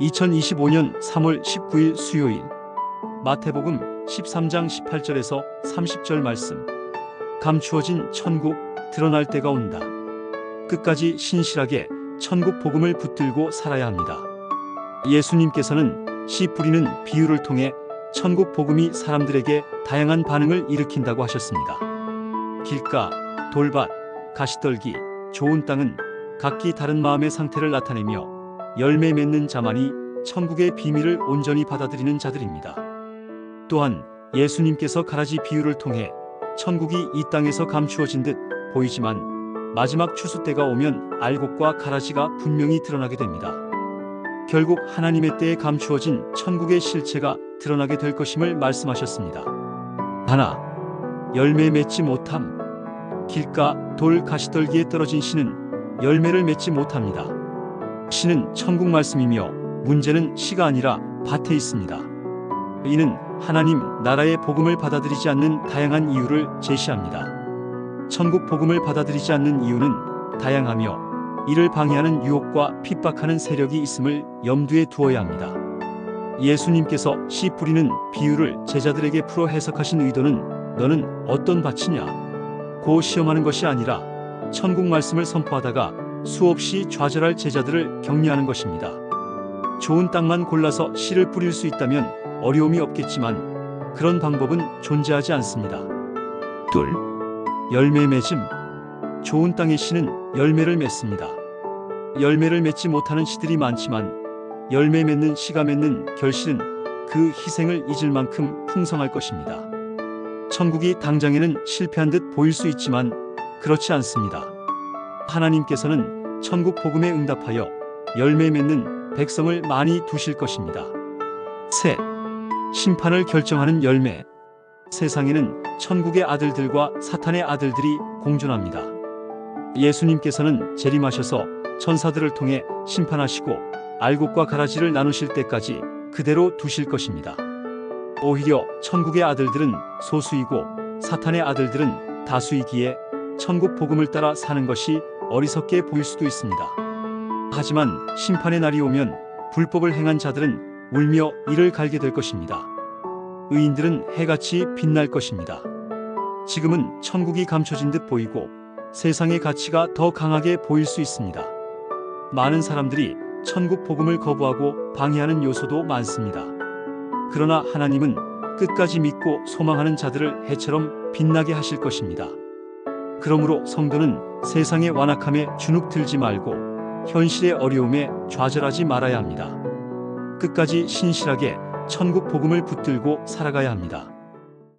2025년 3월 19일 수요일 마태복음 13장 18절에서 30절 말씀 감추어진 천국 드러날 때가 온다. 끝까지 신실하게 천국 복음을 붙들고 살아야 합니다. 예수님께서는 씨 뿌리는 비유를 통해 천국 복음이 사람들에게 다양한 반응을 일으킨다고 하셨습니다. 길가, 돌밭, 가시떨기, 좋은 땅은 각기 다른 마음의 상태를 나타내며 열매 맺는 자만이 천국의 비밀을 온전히 받아들이는 자들입니다. 또한 예수님께서 가라지 비유를 통해 천국이 이 땅에서 감추어진 듯 보이지만 마지막 추수 때가 오면 알곡과 가라지가 분명히 드러나게 됩니다. 결국 하나님의 때에 감추어진 천국의 실체가 드러나게 될 것임을 말씀하셨습니다. 하나, 열매 맺지 못함. 길가, 돌, 가시떨기에 떨어진 씨는 열매를 맺지 못합니다. 씨는 천국 말씀이며 문제는 씨가 아니라 밭에 있습니다. 이는 하나님 나라의 복음을 받아들이지 않는 다양한 이유를 제시합니다. 천국 복음을 받아들이지 않는 이유는 다양하며 이를 방해하는 유혹과 핍박하는 세력이 있음을 염두에 두어야 합니다. 예수님께서 씨 뿌리는 비유를 제자들에게 풀어 해석하신 의도는 너는 어떤 밭이냐? 고 시험하는 것이 아니라 천국 말씀을 선포하다가 수없이 좌절할 제자들을 격려하는 것입니다. 좋은 땅만 골라서 씨를 뿌릴 수 있다면 어려움이 없겠지만 그런 방법은 존재하지 않습니다. 둘, 열매 맺음. 좋은 땅의 씨는 열매를 맺습니다. 열매를 맺지 못하는 씨들이 많지만 열매 맺는 씨가 맺는 결실은 그 희생을 잊을 만큼 풍성할 것입니다. 천국이 당장에는 실패한 듯 보일 수 있지만 그렇지 않습니다. 하나님께서는 천국 복음에 응답하여 열매 맺는 백성을 많이 두실 것입니다. 셋, 심판을 결정하는 열매. 세상에는 천국의 아들들과 사탄의 아들들이 공존합니다. 예수님께서는 재림하셔서 천사들을 통해 심판하시고 알곡과 가라지를 나누실 때까지 그대로 두실 것입니다. 오히려 천국의 아들들은 소수이고 사탄의 아들들은 다수이기에 천국 복음을 따라 사는 것이 어리석게 보일 수도 있습니다. 하지만 심판의 날이 오면 불법을 행한 자들은 울며 이를 갈게 될 것입니다. 의인들은 해같이 빛날 것입니다. 지금은 천국이 감춰진 듯 보이고 세상의 가치가 더 강하게 보일 수 있습니다. 많은 사람들이 천국 복음을 거부하고 방해하는 요소도 많습니다. 그러나 하나님은 끝까지 믿고 소망하는 자들을 해처럼 빛나게 하실 것입니다. 그러므로 성도는 세상의 완악함에 주눅 들지 말고 현실의 어려움에 좌절하지 말아야 합니다. 끝까지 신실하게 천국 복음을 붙들고 살아가야 합니다.